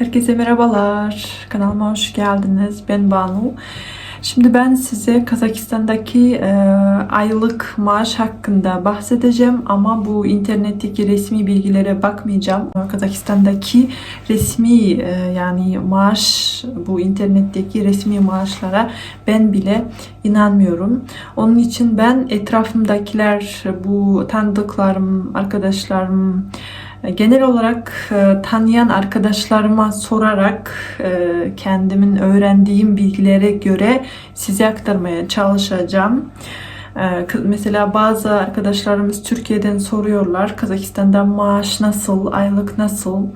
Herkese merhabalar. Kanalıma hoş geldiniz. Ben Banu. Şimdi ben size Kazakistan'daki e, aylık maaş hakkında bahsedeceğim ama bu internetteki resmi bilgilere bakmayacağım. Kazakistan'daki resmi e, yani maaş bu internetteki resmi maaşlara ben bile inanmıyorum. Onun için ben etrafımdakiler bu tanıdıklarım, arkadaşlarım Genel olarak e, tanıyan arkadaşlarıma sorarak e, kendimin öğrendiğim bilgilere göre size aktarmaya çalışacağım. E, Mesela bazı arkadaşlarımız Türkiye'den soruyorlar Kazakistan'da maaş nasıl, aylık nasıl,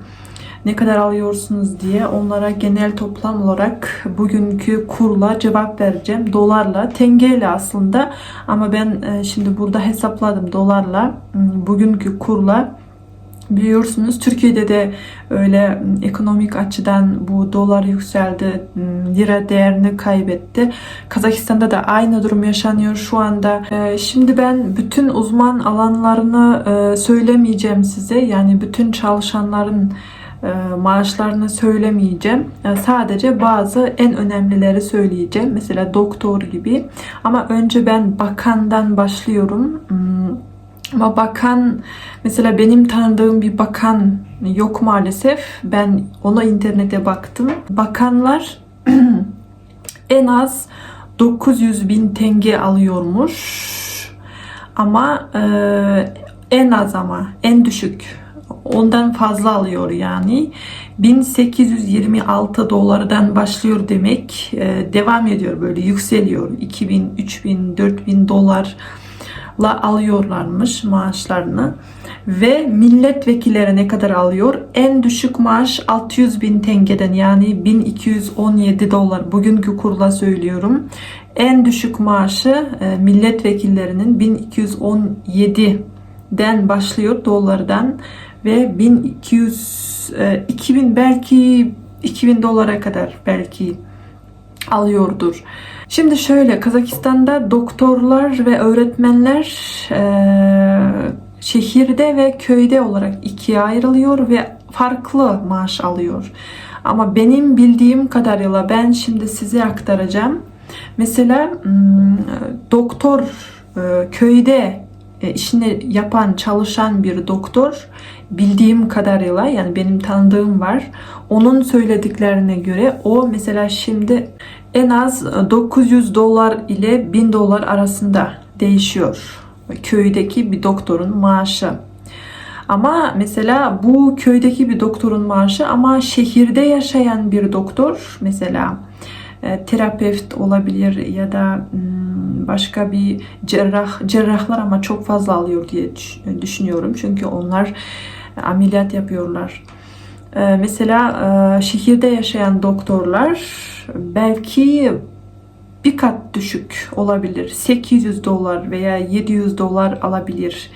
ne kadar alıyorsunuz diye onlara genel toplam olarak bugünkü kurla cevap vereceğim. Dolarla, tengeyle aslında ama ben e, şimdi burada hesapladım dolarla, m, bugünkü kurla Biliyorsunuz Türkiye'de de öyle ekonomik açıdan bu dolar yükseldi, lira değerini kaybetti. Kazakistan'da da aynı durum yaşanıyor şu anda. Şimdi ben bütün uzman alanlarını e, söylemeyeceğim size. Yani bütün çalışanların maaşlarını söylemeyeceğim. Sadece bazı en önemlileri söyleyeceğim. Mesela doktor gibi. Ama önce ben bakandan başlıyorum. Ama bakan mesela benim tanıdığım bir bakan yok maalesef. Ben ona internete baktım. Bakanlar en az 900 bin tenge alıyormuş. Ama e, en az ama en düşük ondan fazla alıyor yani 1826 dolardan başlıyor demek E, devam ediyor böyle yükseliyor 2000 3000 4000 dolar la alıyorlarmış maaşlarını ve milletvekilleri ne kadar alıyor? En düşük maaş 600 bin tengeden yani 1217 dolar bugünkü kurla söylüyorum. En düşük maaşı e, milletvekillerinin 1217'den başlıyor dolardan ve 1200 e, 2000 belki 2000 dolara kadar belki alıyordur. Şimdi şöyle Kazakistan'da doktorlar ve öğretmenler e, şehirde ve köyde olarak ikiye ayrılıyor ve farklı maaş alıyor. Ama benim bildiğim kadarıyla ben şimdi size aktaracağım. Mesela hmm, doktor e, köyde e, işini yapan, çalışan bir doktor bildiğim kadarıyla yani benim tanıdığım var. Onun söylediklerine göre o mesela şimdi en az 900 dolar ile 1000 dolar arasında değişiyor. Köydeki bir doktorun maaşı. Ama mesela bu köydeki bir doktorun maaşı ama şehirde yaşayan bir doktor mesela e, terapeut olabilir ya da hmm, başka bir cerrah cerrahlar ama çok fazla alıyor diye düşünüyorum. Çünkü onlar ameliyat yapıyorlar. E, mesela e, şehirde yaşayan doktorlar belki bir kat düşük olabilir. 800 dolar veya 700 dolar alabilir.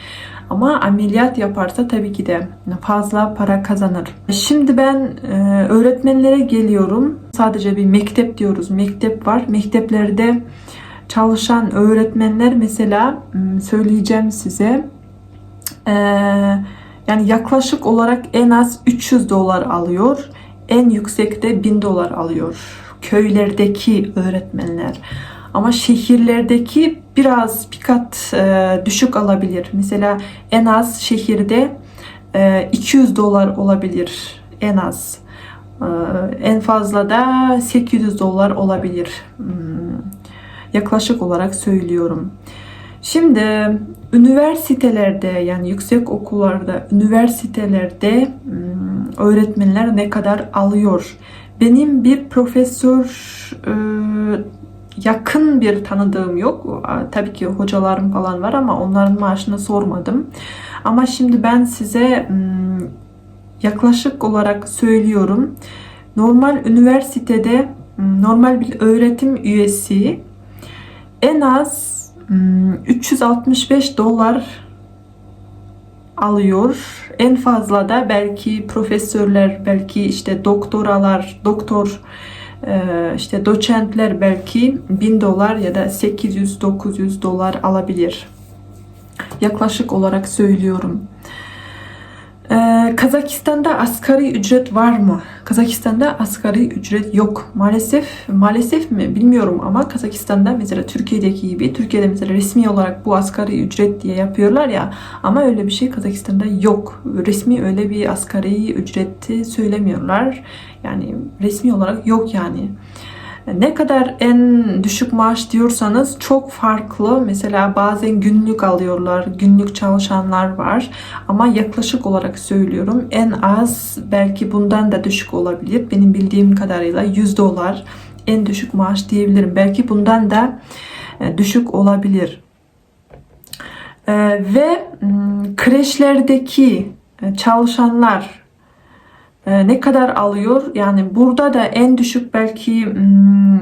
Ama ameliyat yaparsa tabii ki de fazla para kazanır. Şimdi ben e, öğretmenlere geliyorum. Sadece bir mektep diyoruz. Mektep var. Mekteplerde çalışan öğretmenler mesela söyleyeceğim size. E, yani yaklaşık olarak en az 300 dolar alıyor. En yüksekte 1000 dolar alıyor. Köylerdeki öğretmenler. Ama şehirlerdeki biraz bir kat e, düşük alabilir. Mesela en az şehirde e, 200 dolar olabilir en az. E, en fazla da 800 dolar olabilir. Hmm, yaklaşık olarak söylüyorum. Şimdi üniversitelerde yani yüksek okullarda, üniversitelerde hmm, öğretmenler ne kadar alıyor? Benim bir profesör e, yakın bir tanıdığım yok. Tabii ki hocalarım falan var ama onların maaşını sormadım. Ama şimdi ben size hmm, yaklaşık olarak söylüyorum. Normal üniversitede hmm, normal bir öğretim üyesi en az 365 hmm, dolar alıyor. En fazla da belki profesörler, belki işte doktoralar, doktor ee, işte doçentler belki 1000 dolar ya da 800-900 dolar alabilir. Yaklaşık olarak söylüyorum. Ee, Kazakistan'da asgari ücret var mı? Kazakistan'da asgari ücret yok. Maalesef, maalesef mi bilmiyorum ama Kazakistan'da mesela Türkiye'deki gibi, Türkiye'de mesela resmi olarak bu asgari ücret diye yapıyorlar ya ama öyle bir şey Kazakistan'da yok. Resmi öyle bir asgari ücreti söylemiyorlar. Yani resmi olarak yok yani. Ne kadar en düşük maaş diyorsanız çok farklı. Mesela bazen günlük alıyorlar, günlük çalışanlar var. Ama yaklaşık olarak söylüyorum en az belki bundan da düşük olabilir. Benim bildiğim kadarıyla 100 dolar en düşük maaş diyebilirim. Belki bundan da e, düşük olabilir. E, Ve kreşlerdeki e, çalışanlar ne kadar alıyor? Yani burada da en düşük belki hmm,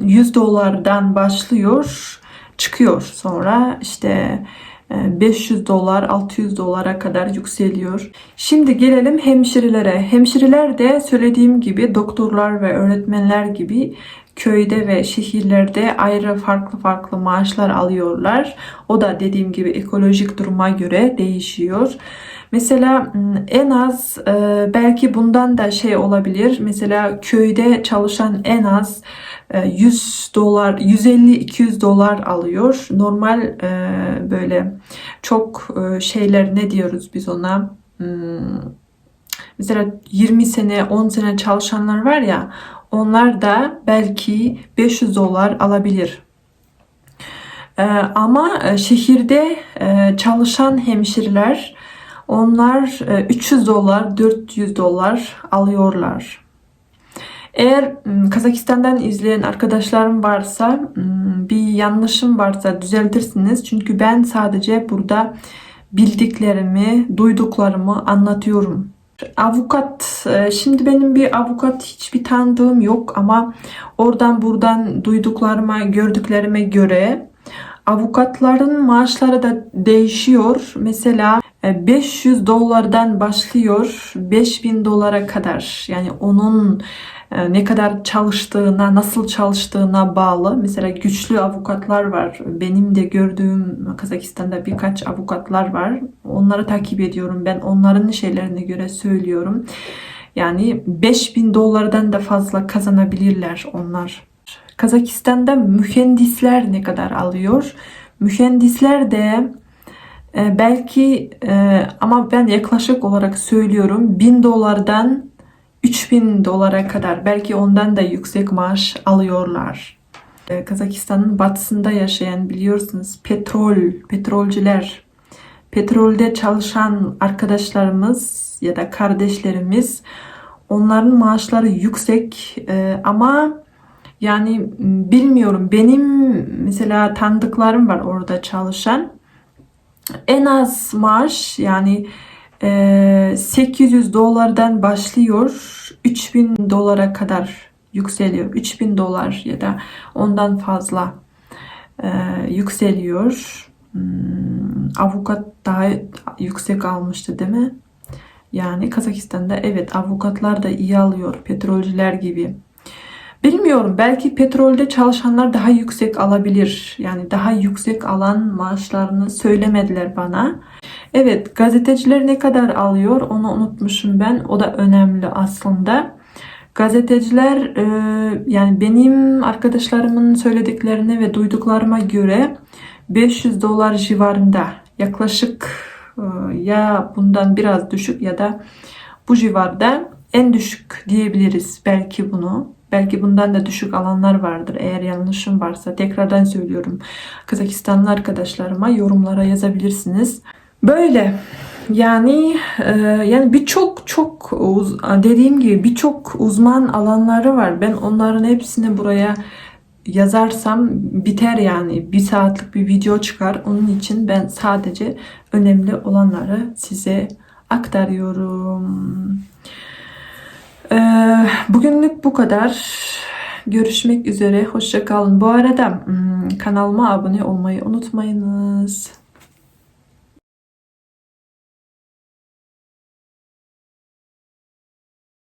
100 dolardan başlıyor, çıkıyor. Sonra işte e, 500 dolar, 600 dolara kadar yükseliyor. Şimdi gelelim hemşirelere. Hemşireler de söylediğim gibi doktorlar ve öğretmenler gibi köyde ve şehirlerde ayrı farklı farklı maaşlar alıyorlar. O da dediğim gibi ekolojik duruma göre değişiyor. Mesela m, en az e, belki bundan da şey olabilir. Mesela köyde çalışan en az e, 100 dolar, 150-200 dolar alıyor. Normal böyle çok şeyler ne diyoruz biz ona? Mesela 20 sene, 10 sene çalışanlar var ya, onlar da belki 500 dolar alabilir. Ee, ama e, şehirde e, çalışan hemşireler onlar e, 300 dolar, 400 dolar alıyorlar. Eğer Kazakistan'dan izleyen arkadaşlarım varsa, bir yanlışım varsa düzeltirsiniz. Çünkü ben sadece burada bildiklerimi, duyduklarımı anlatıyorum. Avukat, e, şimdi benim bir avukat hiçbir tanıdığım yok ama oradan buradan duyduklarıma, gördüklerime göre avukatların maaşları da değişiyor. Mesela e, 500 dolardan başlıyor 5000 dolara kadar. Yani onun e, ne kadar çalıştığına, nasıl çalıştığına bağlı. Mesela güçlü avukatlar var. Benim de gördüğüm Kazakistan'da birkaç avukatlar var. Onları takip ediyorum. Ben onların şeylerine göre söylüyorum. Yani 5000 dolardan da fazla kazanabilirler onlar. Kazakistan'da mühendisler ne kadar alıyor? Mühendisler de e, belki e, ama ben yaklaşık olarak söylüyorum 1000 dolardan 3000 dolara kadar belki ondan da yüksek maaş alıyorlar. E, Kazakistan'ın batısında yaşayan biliyorsunuz petrol, petrolcüler, petrolde çalışan arkadaşlarımız ya da kardeşlerimiz onların maaşları yüksek e, ama yani bilmiyorum. Benim mesela tanıdıklarım var orada çalışan. En az maaş yani 800 dolardan başlıyor 3000 dolara kadar yükseliyor 3000 dolar ya da ondan fazla e, yükseliyor Hmm, avukat daha yüksek almıştı değil mi? Yani Kazakistan'da evet avukatlar da iyi alıyor petrolcüler gibi. Bilmiyorum belki petrolde çalışanlar daha yüksek alabilir. Yani daha yüksek alan maaşlarını söylemediler bana. Evet gazeteciler ne kadar alıyor onu unutmuşum ben. O da önemli aslında. Gazeteciler e, yani benim arkadaşlarımın söylediklerine ve duyduklarıma göre 500 dolar civarında yaklaşık e, ya bundan biraz düşük ya da bu civarda en düşük diyebiliriz belki bunu. Belki bundan da düşük alanlar vardır. Eğer yanlışım varsa tekrardan söylüyorum. Kazakistanlı arkadaşlarıma yorumlara yazabilirsiniz. Böyle yani e, yani birçok çok dediğim gibi birçok uzman alanları var. Ben onların hepsini buraya yazarsam biter yani. Bir saatlik bir video çıkar. Onun için ben sadece önemli olanları size aktarıyorum. Ee, bugünlük bu kadar. Görüşmek üzere. Hoşça kalın. Bu arada hmm, kanalıma abone olmayı unutmayınız.